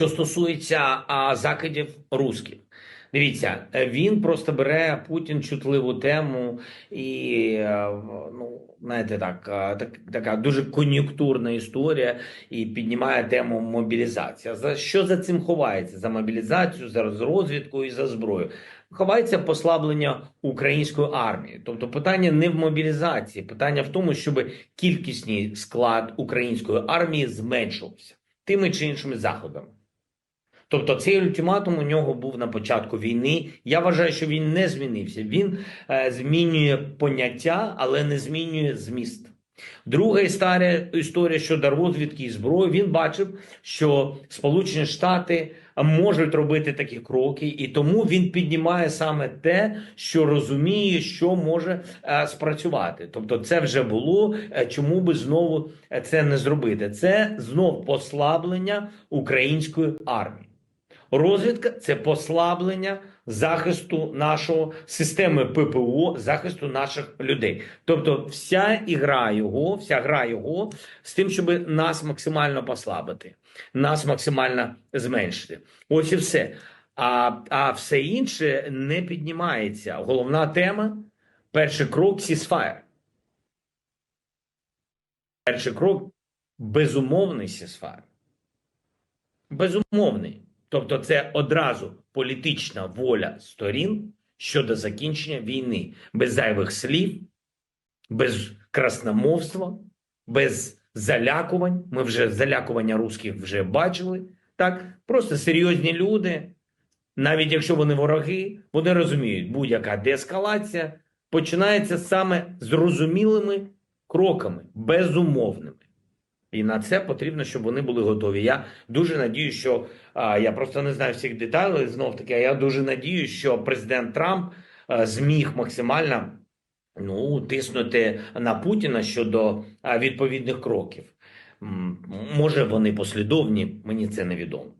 Що стосується а, закидів русських, дивіться, е, він просто бере Путін чутливу тему і е, ну, знаєте, так, е, так така дуже кон'юнктурна історія і піднімає тему мобілізації. За що за цим ховається? За мобілізацію, за розвідку і за зброю. Ховається послаблення української армії. Тобто питання не в мобілізації, питання в тому, щоб кількісний склад української армії зменшувався тими чи іншими заходами. Тобто цей ультиматум у нього був на початку війни. Я вважаю, що він не змінився. Він е, змінює поняття, але не змінює зміст. Друга історія, історія щодо розвідки і зброї. Він бачив, що Сполучені Штати можуть робити такі кроки, і тому він піднімає саме те, що розуміє, що може е, спрацювати. Тобто, це вже було. е, Чому би знову е, це не зробити? Це знов послаблення української армії. Розвідка це послаблення захисту нашого системи ППО, захисту наших людей. Тобто, вся ігра його, вся гра його з тим, щоб нас максимально послабити, нас максимально зменшити. Ось і все. А, а все інше не піднімається. Головна тема перший крок сісфаєр. Перший крок безумовний сісфаєр. Безумовний. Тобто, це одразу політична воля сторін щодо закінчення війни, без зайвих слів, без красномовства, без залякувань. Ми вже залякування русських вже бачили. Так, просто серйозні люди, навіть якщо вони вороги, вони розуміють, будь-яка деескалація починається саме зрозумілими кроками, безумовними. І на це потрібно, щоб вони були готові. Я дуже надію, що а, я просто не знаю всіх деталей знов таки. Я дуже надію, що президент Трамп а, зміг максимально ну, тиснути на Путіна щодо а, відповідних кроків. М, Може, вони послідовні, мені це невідомо.